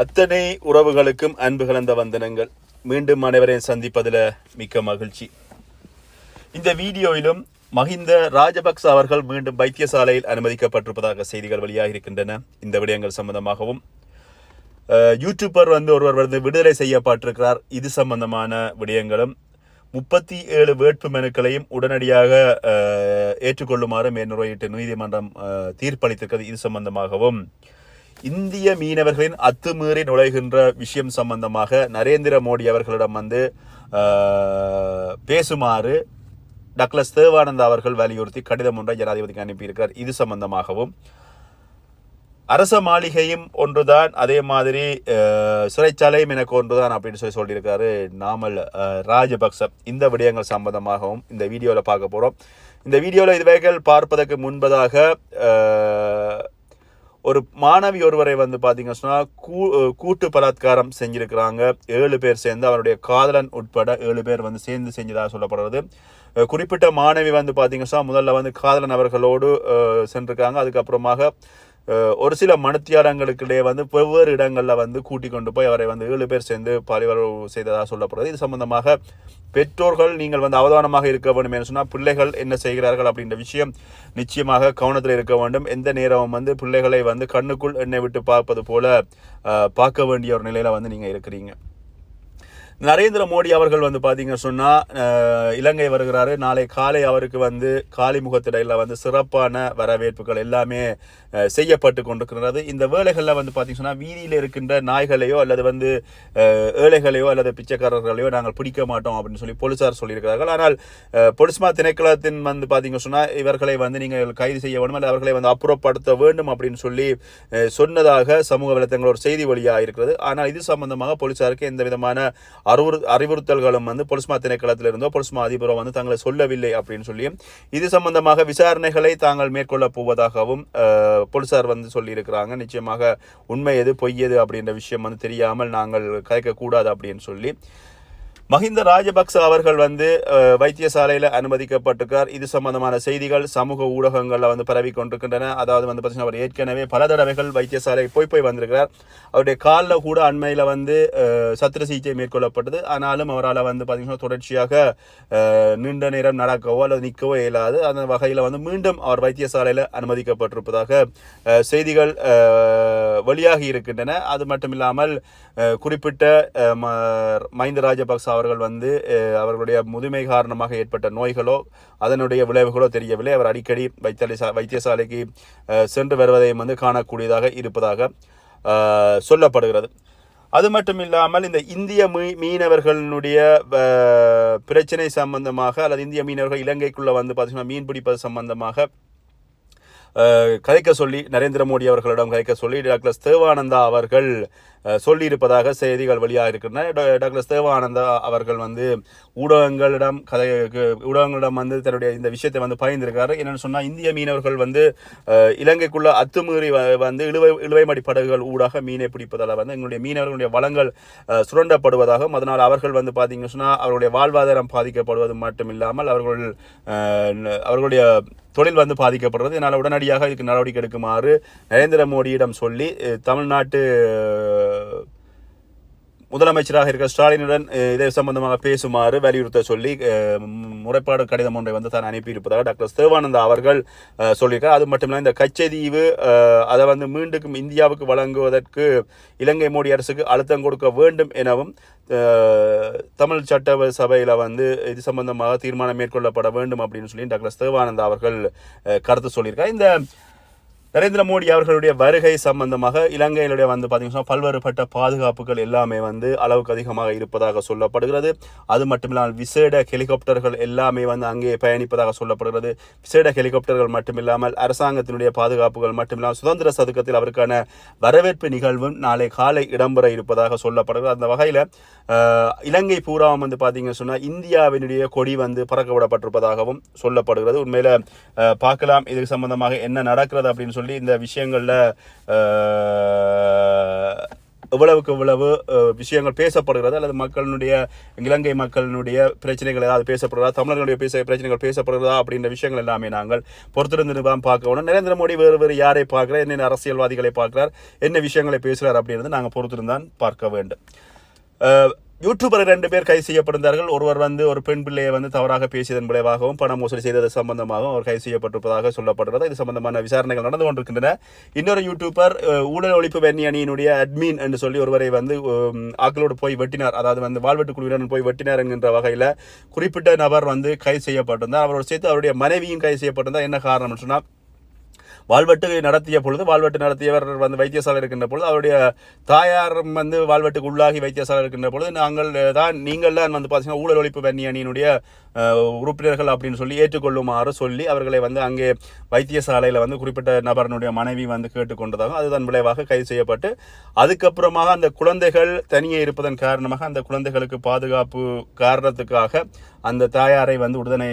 அத்தனை உறவுகளுக்கும் அன்பு கலந்த வந்தனங்கள். மீண்டும் அனைவரையும் சந்திப்பதில் மிக்க மகிழ்ச்சி. இந்த வீடியோவிலும் மஹிந்த ராஜபக்ச அவர்கள் மீண்டும் வைத்தியசாலையில் அனுமதிக்கப்பட்டிருப்பதாக செய்திகள் வெளியாக இருக்கின்றன இந்த விடயங்கள் சம்பந்தமாகவும் யூடியூபர் வந்து ஒருவர் வந்து விடுதலை செய்யப்பட்டிருக்கிறார். இது சம்பந்தமான விடயங்களும் முப்பத்தி ஏழு வேட்பு மனுக்களையும் உடனடியாக ஏற்றுக்கொள்ளுமாறு மேல்முறையீட்டு நீதிமன்றம் தீர்ப்பளித்திருக்கிறது. இது சம்பந்தமாகவும் இந்திய மீனவர்களின் அத்துமீறி நுழைகின்ற விஷயம் சம்பந்தமாக நரேந்திர மோடி அவர்களிடம் வந்து பேசுமாறு டக்ளஸ் தேவானந்தா அவர்கள் வலியுறுத்தி கடிதம் ஒன்றை ஜனாதிபதிக்கு அனுப்பியிருக்கிறார். இது சம்பந்தமாகவும் அரச மாளிகையும் ஒன்றுதான் அதே மாதிரி சிறைச்சாலையும் எனக்கு ஒன்றுதான் அப்படின்னு சொல்லி சொல்லியிருக்காரு நாமல் ராஜபக்ச. இந்த விடயங்கள் சம்பந்தமாகவும் இந்த வீடியோவில் பார்க்க போகிறோம் இந்த வீடியோவில் இதுவைகள் பார்ப்பதற்கு முன்பதாக ஒரு மாணவி ஒருவரை வந்து பார்த்தீங்க சொன்னால் கூ கூட்டு பலாத்காரம் செஞ்சிருக்கிறாங்க. ஏழு பேர் சேர்ந்து அவருடைய காதலன் உட்பட ஏழு பேர் வந்து சேர்ந்து செஞ்சதாக சொல்லப்படுறது. குறிப்பிட்ட மாணவி வந்து பார்த்தீங்க சொன்னால் முதல்ல வந்து காதலன் அவர்களோடு சென்றிருக்காங்க. அதுக்கப்புறமாக ஒரு சில மனுத்தியாரங்களுக்கிடையே வந்து வெவ்வேறு இடங்களில் வந்து கூட்டி கொண்டு போய் அவரை வந்து ஏழு பேர் சேர்ந்து பரிவரவு செய்ததாக சொல்லப்படுறது இது சம்பந்தமாக பெற்றோர்கள் நீங்கள் வந்து அவதானமாக இருக்க வேண்டும் என்று சொன்னால் பிள்ளைகள் என்ன செய்கிறார்கள் அப்படின்ற விஷயம் நிச்சயமாக கவனத்தில் இருக்க வேண்டும். எந்த நேரமும் வந்து பிள்ளைகளை வந்து கண்ணுக்குள் எண்ணெய் விட்டு பார்ப்பது போல பார்க்க வேண்டிய ஒரு நிலையில் வந்து நீங்கள் இருக்கிறீங்க. நரேந்திர மோடி அவர்கள் வந்து பார்த்தீங்க சொன்னால் இலங்கை வருகிறாரு. நாளை காலை அவருக்கு வந்து காலிமுகத்திடையில் வந்து சிறப்பான வரவேற்புகள் எல்லாமே செய்யப்பட்டு கொண்டிருக்கிறது. இந்த வேலைகளில் வந்து பார்த்தீங்க சொன்னால் வீதியில் இருக்கின்ற நாய்களையோ அல்லது வந்து ஏழைகளையோ அல்லது பிச்சைக்காரர்களையோ நாங்கள் பிடிக்க மாட்டோம் அப்படின்னு சொல்லி போலீஸார் சொல்லியிருக்கிறார்கள். ஆனால் பொலிஸ்மா திணைக்களத்தின் வந்து பார்த்தீங்க சொன்னால் இவர்களை வந்து நீங்கள் கைது செய்ய வேண்டும்? அல்லது அவர்களை வந்து அப்புறப்படுத்த வேண்டும் அப்படின்னு சொல்லி சொன்னதாக சமூக வலைத்தளங்கள் ஒரு செய்தி வழியாக இருக்கிறது. ஆனால் இது சம்பந்தமாக போலீஸாருக்கு எந்த விதமான அறிவுறு அறிவுறுத்தல்களும் வந்து பொலிஸ்மா திணைக்களத்திலிருந்தோ பொலிஸ்மா அதிபரோ வந்து தங்களை சொல்லவில்லை அப்படின்னு சொல்லி இது சம்பந்தமாக விசாரணைகளை தாங்கள் மேற்கொள்ளப் போவதாகவும் போலீஸார் போலீசார் வந்து சொல்லியிருக்கிறாங்க. நிச்சயமாக உண்மை எது பொய் எது அப்படின்ற விஷயம் வந்து தெரியாமல் நாங்கள் கதைக்கக்கூடாது அப்படின்னு சொல்லி மஹிந்த ராஜபக்ச அவர்கள் வந்து வைத்தியசாலையில் அனுமதிக்கப்பட்டிருக்கார். இது சம்பந்தமான செய்திகள் சமூக ஊடகங்களில் வந்து பரவி கொண்டிருக்கின்றன. அதாவது வந்து பார்த்தீங்கன்னா அவர் ஏற்கனவே பல தடவைகள் வைத்தியசாலை போய் போய் வந்திருக்கிறார். அவருடைய காலில் கூட அண்மையில் வந்து சத்திர சிகிச்சை மேற்கொள்ளப்பட்டது. ஆனாலும் அவரால் வந்து பார்த்தீங்கன்னா தொடர்ச்சியாக நீண்ட நேரம் நடக்கவோ அல்லது நிற்கவோ இயலாது. அந்த வகையில் வந்து மீண்டும் அவர் வைத்தியசாலையில் அனுமதிக்கப்பட்டிருப்பதாக செய்திகள் வெளியாகி இருக்கின்றன. அது மட்டும் இல்லாமல் குறிப்பிட்ட ம- மஹிந்த ராஜபக்ச அவர்கள் வந்து அவர்களுடைய முதுமை காரணமாக ஏற்பட்ட நோய்களோ அதனுடைய விளைவுகளோ தெரியவில்லை. அவர் அடிக்கடி வைத்தியலை வைத்தியசாலைக்கு சென்று வருவதையும் வந்து காணக்கூடியதாக இருப்பதாக சொல்லப்படுகிறது. அது மட்டும் இல்லாமல் இந்த இந்திய மீ மீனவர்களுடைய பிரச்சனை சம்பந்தமாக அல்லது இந்திய மீனவர்கள் இலங்கைக்குள்ளே வந்து பார்த்திங்கன்னா மீன் பிடிப்பது சம்பந்தமாக கதைக்க சொல்லி நரேந்திர மோடி அவர்களிடம் கதைக்க சொல்லி டாக்டர் தேவானந்தா அவர்கள் சொல்லியிருப்பதாக செய்திகள் வெளியாக இருக்கின்றன டாக்டர் தேவானந்தா அவர்கள் வந்து ஊடகங்களிடம் கதை ஊடகங்களிடம் வந்து தன்னுடைய இந்த விஷயத்தை வந்து பகிர்ந்திருக்காரு என்னென்னு சொன்னால் இந்திய மீனவர்கள் வந்து இலங்கைக்குள்ள அத்துமீறி வ- வந்து இழுவை இழுவைமடி படகுகள் ஊடாக மீனை பிடிப்பதால் வந்து எங்களுடைய மீனவர்களுடைய வளங்கள் சுரண்டப்படுவதாகவும் அதனால் அவர்கள் வந்து பார்த்தீங்கன்னு சொன்னால் அவருடைய வாழ்வாதாரம் பாதிக்கப்படுவது மட்டும் இல்லாமல் அவர்கள் அவர்களுடைய தொழில் வந்து பாதிக்கப்படுறது. இதனால் உடனடியாக இதுக்கு நடவடிக்கை எடுக்குமாறு நரேந்திர மோடியிடம் சொல்லி தமிழ்நாட்டு முதலமைச்சராக இருக்கிற ஸ்டாலினுடன் இதை சம்பந்தமாக பேசுமாறு வலியுறுத்த சொல்லி முறைப்பாடு கடிதம் ஒன்றை வந்து தான் அனுப்பியிருப்பதாக டாக்டர் தேவானந்தா அவர்கள் சொல்லியிருக்கார். அது மட்டும் இல்லாமல் இந்த கச்சதீவு அதை வந்து மீண்டும் இந்தியாவுக்கு வழங்குவதற்கு இலங்கை மோடி அரசுக்கு அழுத்தம் கொடுக்க வேண்டும் எனவும் தமிழ் சட்ட சபையில் வந்து இது சம்பந்தமாக தீர்மானம் மேற்கொள்ளப்பட வேண்டும் அப்படின்னு சொல்லி டாக்டர் சிவானந்தா அவர்கள் கருத்து சொல்லியிருக்கார். இந்த நரேந்திர மோடி அவர்களுடைய வருகை சம்பந்தமாக இலங்கையிலுடைய வந்து பார்த்தீங்கன்னா பல்வேறுபட்ட பாதுகாப்புகள் எல்லாமே வந்து அளவுக்கு அதிகமாக இருப்பதாக சொல்லப்படுகிறது. அது மட்டுமில்லாமல் விசேட ஹெலிகாப்டர்கள் எல்லாமே வந்து அங்கே பயணிப்பதாக சொல்லப்படுகிறது. விசேட ஹெலிகாப்டர்கள் மட்டுமில்லாமல் அரசாங்கத்தினுடைய பாதுகாப்புகள் மட்டுமில்லாமல் சுதந்திர சதுக்கத்தில் அவருக்கான வரவேற்பு நிகழ்வும் நாளை காலை இடம்பெற இருப்பதாக சொல்லப்படுகிறது. அந்த வகையில் இலங்கை பூராவும் வந்து பார்த்தீங்கன்னு சொன்னால் இந்தியாவினுடைய கொடி வந்து பறக்க விடப்பட்டிருப்பதாகவும் சொல்லப்படுகிறது. உண்மையில் பார்க்கலாம். இது சம்பந்தமாக என்ன நடக்கிறது அப்படின்னு சொல்லி சொல்லி இந்த விஷயங்களில் எவ்வளவுக்கு எவ்வளவு விஷயங்கள் பேசப்படுகிறது அல்லது மக்களுடைய இலங்கை மக்களினுடைய பிரச்சனைகள் ஏதாவது பேசப்படுறதா தமிழர்களுடைய பேச பிரச்சனைகள் பேசப்படுகிறதா அப்படின்ற விஷயங்கள் எல்லாமே நாங்கள் பொறுத்திருந்து தான் பார்க்கணும் நரேந்திர மோடி வேறு வேறு யாரை பார்க்குறார் என்னென்ன அரசியல்வாதிகளை பார்க்குறார் என்ன விஷயங்களை பேசுகிறார் அப்படின்றது நாங்கள் பொறுத்திருந்தான் பார்க்க வேண்டும். யூடியூபர் ரெண்டு பேர் கைது செய்யப்பட்டிருந்தார்கள். ஒருவர் வந்து ஒரு பெண் பிள்ளையை வந்து தவறாக பேசியதன் விளைவாகவும் பண மோசடி செய்தது சம்பந்தமாகவும் அவர் கைது செய்யப்பட்டிருப்பதாக சொல்லப்படுகிறது. இது சம்பந்தமான விசாரணைகள் நடந்து கொண்டிருக்கின்றன. இன்னொரு யூடியூபர் ஊழல் ஒழிப்பு வெண்ணி அணியினுடைய அட்மின் என்று சொல்லி ஒருவரை வந்து ஆக்களோடு போய் வெட்டினார். அதாவது வந்து வாழ்வெட்டு குழுவினர் போய் வெட்டினார் என்கின்ற வகையில் குறிப்பிட்ட நபர் வந்து கைது செய்யப்பட்டிருந்தார். அவரோடு சேர்த்து அவருடைய மனைவியும் கைது செய்யப்பட்டிருந்தார். என்ன காரணம்னு சொன்னால் வாழ்வெட்டு நடத்திய பொழுது வாழ்வெட்டு நடத்தியவர் வந்து வைத்தியசாலை இருக்கின்ற பொழுது அவருடைய தாயார் வந்து வாழ்வெட்டுக்கு உள்ளாகி வைத்தியசாலை இருக்கின்ற பொழுது நாங்கள் தான் நீங்கள் தான் வந்து பார்த்தீங்கன்னா ஊழல் ஒழிப்பு வன்னி அணியினுடைய உறுப்பினர்கள் அப்படின்னு சொல்லி ஏற்றுக்கொள்ளுமாறு சொல்லி அவர்களை வந்து அங்கே வைத்தியசாலையில் வந்து குறிப்பிட்ட நபரனுடைய மனைவி வந்து கேட்டுக்கொண்டதாகவும் அதுதான் விளைவாக கைது செய்யப்பட்டு அதுக்கப்புறமாக அந்த குழந்தைகள் தனியே இருப்பதன் காரணமாக அந்த குழந்தைகளுக்கு பாதுகாப்பு காரணத்துக்காக அந்த தாயாரை வந்து உடனே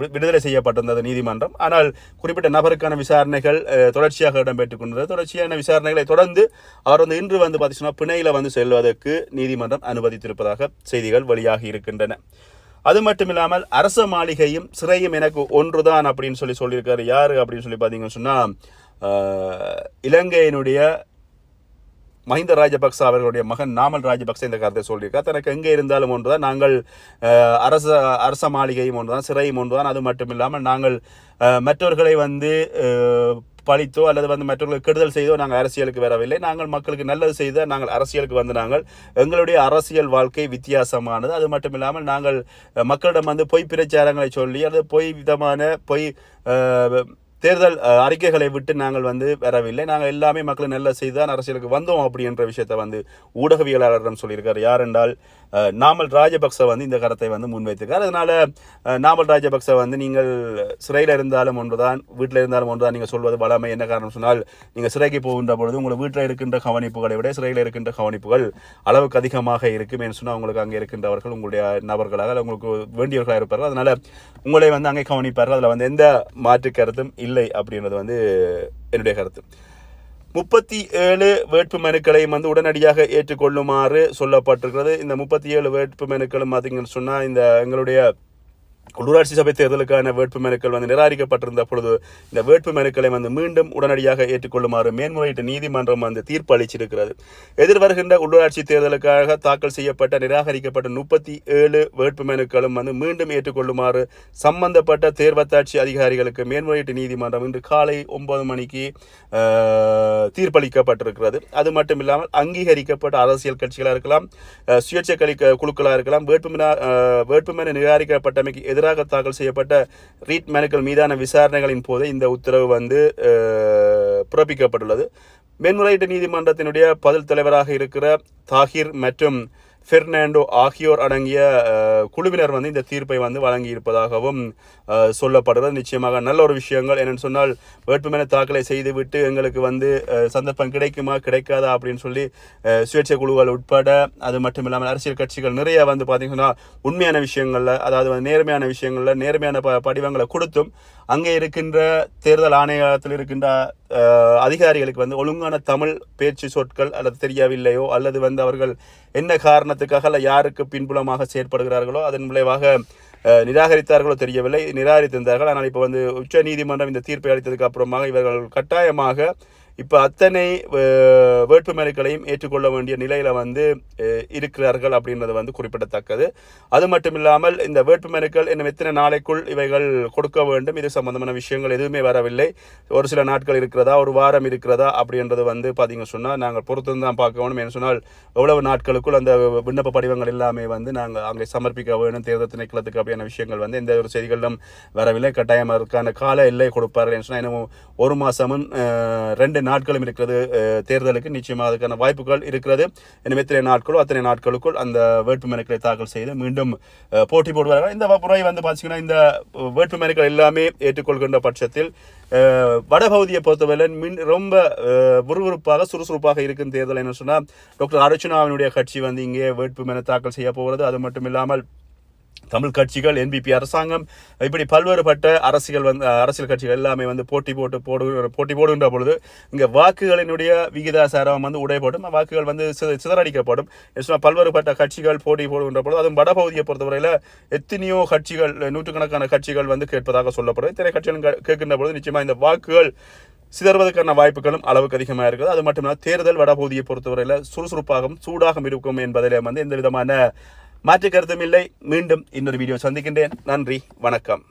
விடுதலை செய்யப்பட்டிருந்தது நீதிமன்றம். ஆனால் குறிப்பிட்ட நபருக்கான விசாரணைகள் தொடர்ச்சியாக இடம்பெற்றுக் கொண்டது தொடர்ச்சியான விசாரணைகளை தொடர்ந்து அவர் வந்து இன்று வந்து பார்த்தீங்கன்னா பிணையில வந்து செல்வதற்கு நீதிமன்றம் அனுமதித்திருப்பதாக செய்திகள் வெளியாகி இருக்கின்றன. அது மட்டும் இல்லாமல் அரச மாளிகையும் சிறையும் எனக்கு ஒன்றுதான் அப்படின்னு சொல்லி சொல்லியிருக்காரு. யாரு அப்படின்னு சொல்லி பார்த்தீங்கன்னு சொன்னால் இலங்கையினுடைய மஹிந்த ராஜபக்ச அவர்களுடைய மகன் நாமல் ராஜபக்ச இந்த கருத்தை சொல்லியிருக்கார். தனக்கு எங்கே இருந்தாலும் ஒன்றுதான். நாங்கள் அரச அரச மாளிகையும் ஒன்றுதான் சிறையும் ஒன்றுதான். அது மட்டும் இல்லாமல் நாங்கள் மற்றவர்களை வந்து பழித்தோ அல்லது வந்து மற்றவர்களுக்கு கெடுதல் செய்தோ நாங்கள் அரசியலுக்கு வரவில்லை. நாங்கள் மக்களுக்கு நல்லது செய்த நாங்கள் அரசியலுக்கு வந்து நாங்கள் எங்களுடைய அரசியல் வாழ்க்கை வித்தியாசமானது. அது மட்டும் இல்லாமல் நாங்கள் மக்களிடம் வந்து பொய் பிரச்சாரங்களை சொல்லி அல்லது பொய் விதமான பொய் தேர்தல் அறிக்கைகளை விட்டு நாங்கள் வந்து வரவில்லை. நாங்கள் எல்லாமே மக்களை நல்ல செய்துதான் அரசியலுக்கு வந்தோம் அப்படின்ற விஷயத்தை வந்து ஊடகவியலாளரிடம் சொல்லியிருக்கார். யார் என்றால் நாமல் ராஜபக்ச வந்து இந்த கருத்தை வந்து முன்வைத்திருக்கார். அதனால் நாமல் ராஜபக்ச வந்து நீங்கள் சிறையில் இருந்தாலும் ஒன்றுதான் வீட்டில் இருந்தாலும் ஒன்றுதான் நீங்கள் சொல்வது வளமை. என்ன காரணம் சொன்னால் நீங்கள் சிறைக்கு போகின்ற பொழுது உங்கள் வீட்டில் இருக்கின்ற கவனிப்புகளை விட சிறையில் இருக்கின்ற கவனிப்புகள் அளவுக்கு அதிகமாக இருக்கும் என்று சொன்னால் உங்களுக்கு அங்கே இருக்கின்றவர்கள் உங்களுடைய நபர்களாக உங்களுக்கு வேண்டியவர்களாக இருப்பார்கள். அதனால் உங்களை வந்து அங்கே கவனிப்பார்கள். அதில் வந்து எந்த மாற்று கருத்தும் இல்லை அப்படின்றது வந்து என்னுடைய கருத்து. முப்பத்தி ஏழு வேட்பு மனுக்களையும் வந்து உடனடியாக ஏற்றுக்கொள்ளுமாறு சொல்லப்பட்டிருக்கிறது. இந்த முப்பத்தி ஏழு வேட்பு மனுக்களும் பார்த்தீங்கன்னு சொன்னால் இந்த எங்களுடைய உள்ளூராட்சி சபை தேர்தலுக்கான வேட்பு மனுக்கள் வந்து நிராகரிக்கப்பட்டிருந்த பொழுது இந்த வேட்பு மனுக்களை வந்து மீண்டும் உடனடியாக ஏற்றுக்கொள்ளுமாறு மேன்முறையீட்டு நீதிமன்றம் வந்து தீர்ப்பு அளிச்சிருக்கிறது எதிர்வருகின்ற உள்ளூராட்சி தேர்தலுக்காக தாக்கல் செய்யப்பட்ட நிராகரிக்கப்பட்ட முப்பத்தி ஏழு வேட்பு மனுக்களும் வந்து மீண்டும் ஏற்றுக்கொள்ளுமாறு சம்பந்தப்பட்ட தேர்வத்தாட்சி அதிகாரிகளுக்கு மேன்முறையீட்டு நீதிமன்றம் இன்று காலை ஒன்பது மணிக்கு தீர்ப்பளிக்கப்பட்டிருக்கிறது. அது மட்டும் இல்லாமல் அங்கீகரிக்கப்பட்ட அரசியல் கட்சிகளாக இருக்கலாம் சுயேட்சை கலி குழுக்களாக இருக்கலாம் வேட்புமன வேட்புமனு நிராகரிக்கப்பட்டமைக்கு எதிராக தாக்கல் செய்யப்பட்ட ரீட் மனுக்கள் மீதான விசாரணைகளின் போது இந்த உத்தரவு வந்து பிறப்பிக்கப்பட்டுள்ளது. மேன்முறையீட்டு நீதிமன்றத்தினுடைய பதில் தலைவராக இருக்கிற தாகிர் மற்றும் ஃபெர்னாண்டோ ஆகியோர் அடங்கிய குழுவினர் வந்து இந்த தீர்ப்பை வந்து வழங்கி இருப்பதாகவும் நிச்சயமாக நல்ல ஒரு விஷயங்கள். என்னென்னு சொன்னால் வேட்புமனு தாக்கலை செய்துவிட்டு எங்களுக்கு வந்து சந்தர்ப்பம் கிடைக்குமா கிடைக்காதா அப்படின்னு சொல்லி சுயேட்சை குழுக்கள் உட்பட அது மட்டும் இல்லாமல் அரசியல் கட்சிகள் நிறைய வந்து பார்த்தீங்கன்னா உண்மையான விஷயங்களில் அதாவது வந்து நேர்மையான விஷயங்களில் நேர்மையான ப படிவங்களை கொடுத்தும் அங்கே இருக்கின்ற தேர்தல் ஆணையத்தில் இருக்கின்ற அதிகாரிகளுக்கு வந்து ஒழுங்கான தமிழ் பேச்சு சொற்கள் அல்லது தெரியவில்லையோ அல்லது வந்து அவர்கள் என்ன காரணத்துக்காக அல்ல யாருக்கு பின்புலமாக செயற்படுகிறார்களோ அதன் விளைவாக நிராகரித்தார்களோ தெரியவில்லை நிராகரித்திருந்தார்கள். ஆனால் இப்போ வந்து உச்ச நீதிமன்றம் இந்த தீர்ப்பை அளித்ததுக்கு அப்புறமாக இவர்கள் கட்டாயமாக இப்போ அத்தனை வேட்பு வேட்புமனுக்களையும் ஏற்றுக்கொள்ள வேண்டிய நிலையில் வந்து இருக்கிறார்கள் அப்படின்றது வந்து குறிப்பிடத்தக்கது. அது மட்டும் இல்லாமல் இந்த வேட்புமனுக்கள் இன்னும் எத்தனை நாளைக்குள் இவைகள் கொடுக்க வேண்டும்? இது சம்பந்தமான விஷயங்கள் எதுவுமே வரவில்லை. ஒரு சில நாட்கள் இருக்கிறதா? ஒரு வாரம் இருக்கிறதா? அப்படின்றது வந்து பார்த்தீங்க சொன்னால் நாங்கள் பொறுத்து தான் பார்க்க வேணும். என்று சொன்னால் எவ்வளவு நாட்களுக்குள் அந்த விண்ணப்ப படிவங்கள் எல்லாமே வந்து நாங்கள் அங்கே சமர்ப்பிக்க வேணும். தேர்தல் திணைக்களத்துக்கு அப்படியான விஷயங்கள் வந்து எந்த ஒரு செய்திகளிலும் வரவில்லை. கட்டாயமாக இருக்கான கால எல்லை கொடுப்பார்கள். என்று சொன்னால் இன்னும் ஒரு மாதமும் ரெண்டு நாட்களும் இருக்கிறது தேர்தலுக்கு நிச்சயமாக அதுக்கான வாய்ப்புகள் இருக்கிறது. எனவே எத்தனை நாட்களோ அத்தனை நாட்களுக்குள் அந்த வேட்புமனுக்களை தாக்கல் செய்து மீண்டும் போட்டி போடுவார்கள். இந்த முறை வந்து பார்த்தீங்கன்னா இந்த வேட்பு மனுக்கள் எல்லாமே ஏற்றுக்கொள்கின்ற பட்சத்தில் வடபகுதியை பொறுத்தவரை மின் ரொம்ப விறுவிறுப்பாக சுறுசுறுப்பாக இருக்கும் தேர்தல். என்ன சொன்னால் டாக்டர் அர்ச்சனாவினுடைய கட்சி வந்து இங்கே வேட்பு மனு தாக்கல் செய்ய போகிறது. அது மட்டும் இல்லாமல் தமிழ் கட்சிகள் என்பிபி அரசாங்கம் இப்படி பல்வேறுபட்ட அரசியல் வந்து அரசியல் கட்சிகள் எல்லாமே வந்து போட்டி போட்டு போடு போட்டி போடுகின்ற பொழுது இங்கே வாக்குகளினுடைய விகிதாசாரம் வந்து உடைப்படும் வாக்குகள் வந்து சிதறடிக்கப்படும். பல்வேறுபட்ட கட்சிகள் போட்டி போடுகின்ற பொழுது அதுவும் வடபகுதியை பொறுத்தவரையில் எத்தனையோ கட்சிகள் நூற்றுக்கணக்கான கட்சிகள் வந்து கேட்பதாக சொல்லப்படும் இத்தனை கட்சிகள் கேட்கின்ற பொழுது நிச்சயமாக இந்த வாக்குகள் சிதறுவதற்கான வாய்ப்புகளும் அளவுக்கு அதிகமாக இருக்குது. அது மட்டுமல்ல தேர்தல் வடபகுதியை பொறுத்தவரையில் சுறுசுறுப்பாகவும் சூடாகவும் இருக்கும் என்பதில் வந்து எந்த விதமான மாற்று கருத்தும் இல்லை. மீண்டும் இன்னொரு வீடியோ சந்திக்கின்றேன். நன்றி. வணக்கம்.